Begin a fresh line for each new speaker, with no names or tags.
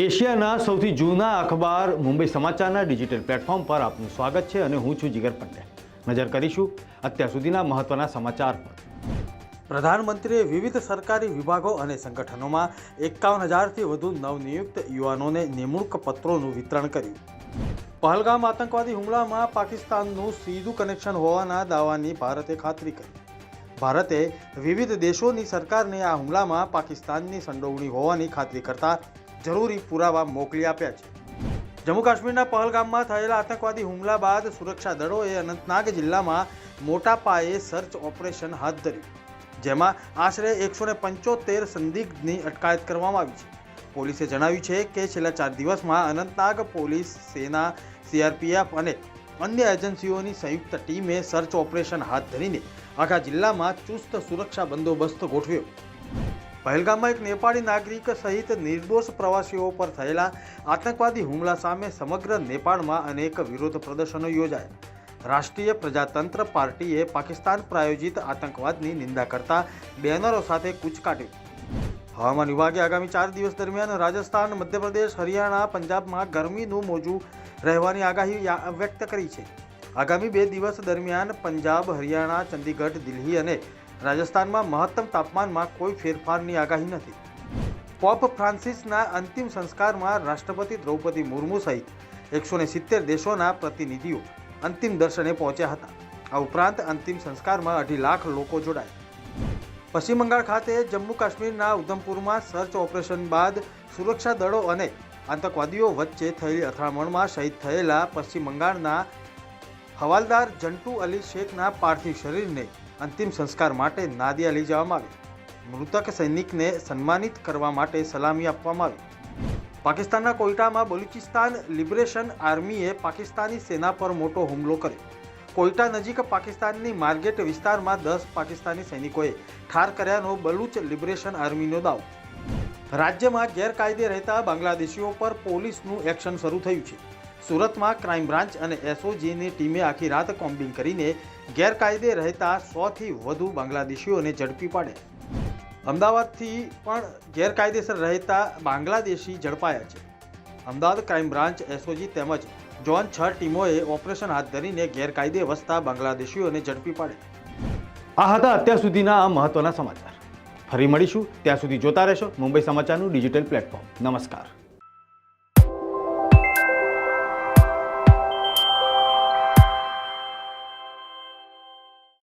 એશિયાના સૌથી જૂના અખબાર મુંબઈ સમાચારના ડિજિટલ પ્લેટફોર્મ પર આપનું સ્વાગત છે અને હું છું જીગર પંડ્યા. નજર કરીશું અત્યાર સુધીના મહત્વના સમાચાર પર. પ્રધાનમંત્રીએ વિવિધ સરકારી વિભાગો અને સંગઠનોમાં એકાવન હજારથી વધુ નવનિયુક્ત યુવાનોને નિમણૂક પત્રોનું વિતરણ કર્યું. પહલગામ આતંકવાદી હુમલામાં પાકિસ્તાનનું સીધું કનેક્શન હોવાના દાવાની ભારતે ખાતરી કરી. ભારતે વિવિધ દેશોની સરકારને આ હુમલામાં પાકિસ્તાનની સંડોવણી હોવાની ખાતરી કરતા જરૂરી પુરાવા મોકલી આપ્યા છે. જમ્મુ કાશ્મીરના પહલગામમાં થયેલા આતંકવાદી હુમલા બાદ સુરક્ષા દળોએ અનંતનાગ જિલ્લામાં મોટા પાયે સર્ચ ઓપરેશન હાથ ધર્યું. જેમાં આશરે એકસો ને પંચોતેર સંદિગ્ધની અટકાયત કરવામાં આવી છે. પોલીસે જણાવ્યું છે કે છેલ્લા ચાર દિવસમાં અનંતનાગ પોલીસ, સેના, સીઆરપીએફ અને અન્ય એજન્સીઓની સંયુક્ત ટીમે સર્ચ ઓપરેશન હાથ ધરીને આખા જિલ્લામાં ચુસ્ત સુરક્ષા બંદોબસ્ત ગોઠવ્યો. પહેલગામમાં એક નેપાળી નાગરિક સહિત નિર્દોષ પ્રવાસીઓ પર થયેલા આતંકવાદી હુમલા સામે સમગ્ર નેપાળમાં અનેક વિરોધ પ્રદર્શનો યોજાયા. રાષ્ટ્રીય પ્રજાતંત્ર પાર્ટીએ પાકિસ્તાન પ્રાયોજિત આતંકવાદની નિંદા કરતા બેનરો સાથે કૂચ કાઢ્યું હવામાન વિભાગે આગામી ચાર દિવસ દરમિયાન રાજસ્થાન, મધ્યપ્રદેશ, હરિયાણા, પંજાબમાં ગરમીનું મોજું રહેવાની આગાહી વ્યક્ત કરી છે. આગામી બે દિવસ દરમિયાન પંજાબ, હરિયાણા, ચંદીગઢ, દિલ્હી અને રાજસ્થાનમાં મહત્તમ તાપમાનમાં કોઈ ફેરફારની આગાહી નથી. પોપ ફ્રાન્સિસના અંતિમ સંસ્કારમાં રાષ્ટ્રપતિ દ્રૌપદી મુર્મુ સહિત એકસો ને સિત્તેર દેશોના પ્રતિનિધિઓ અંતિમ દર્શને પહોંચ્યા હતા. આ ઉપરાંત અંતિમ સંસ્કારમાં અઢી લાખ લોકો જોડાયા. પશ્ચિમ બંગાળ ખાતે જમ્મુ કાશ્મીરના ઉધમપુરમાં સર્ચ ઓપરેશન બાદ સુરક્ષા દળો અને આતંકવાદીઓ વચ્ચે થયેલી અથડામણમાં શહીદ થયેલા પશ્ચિમ બંગાળના હવાલદાર જંટુ અલી શેખના પાર્થિવ શરીરને અંતિમ સંસ્કાર માટે નાદિયા લઈ જવામાં આવી. મૃતક સૈનિકને સન્માનિત કરવા માટે સલામી આપવામાં આવી. પાકિસ્તાનના કોઈટામાં બલુચિસ્તાન લિબરેશન આર્મીએ પાકિસ્તાની સેના પર મોટો હુમલો કર્યો. કોઈટા નજીક પાકિસ્તાનની માર્ગેટ વિસ્તારમાં દસ પાકિસ્તાની સૈનિકોએ ઠાર કર્યાનો બલુચ લિબરેશન આર્મીનો દાવો. રાજ્યમાં ગેરકાયદે રહેતા બાંગ્લાદેશીઓ પર પોલીસનું એક્શન શરૂ થયું છે. સુરતમાં ક્રાઇમ બ્રાન્ચ અને એસઓજીની ટીમે આખી રાત કોમ્બિંગ કરીને ગેરકાયદે રહેતા સોથી વધુ બાંગ્લાદેશીઓને ઝડપી પાડ્યા. અમદાવાદથી પણ ગેરકાયદેસર રહેતા બાંગ્લાદેશી ઝડપાયા છે. અમદાવાદ ક્રાઇમ બ્રાન્ચ, એસઓજી તેમજ જોન છ ટીમોએ ઓપરેશન હાથ ધરીને ગેરકાયદે વસતા બાંગ્લાદેશીઓને ઝડપી પાડ્યા. આ હતા અત્યાર સુધીના આ મહત્વના સમાચાર. ફરી મળીશું. ત્યાં સુધી જોતા રહેશો મુંબઈ સમાચારનું ડિજિટલ પ્લેટફોર્મ. નમસ્કાર.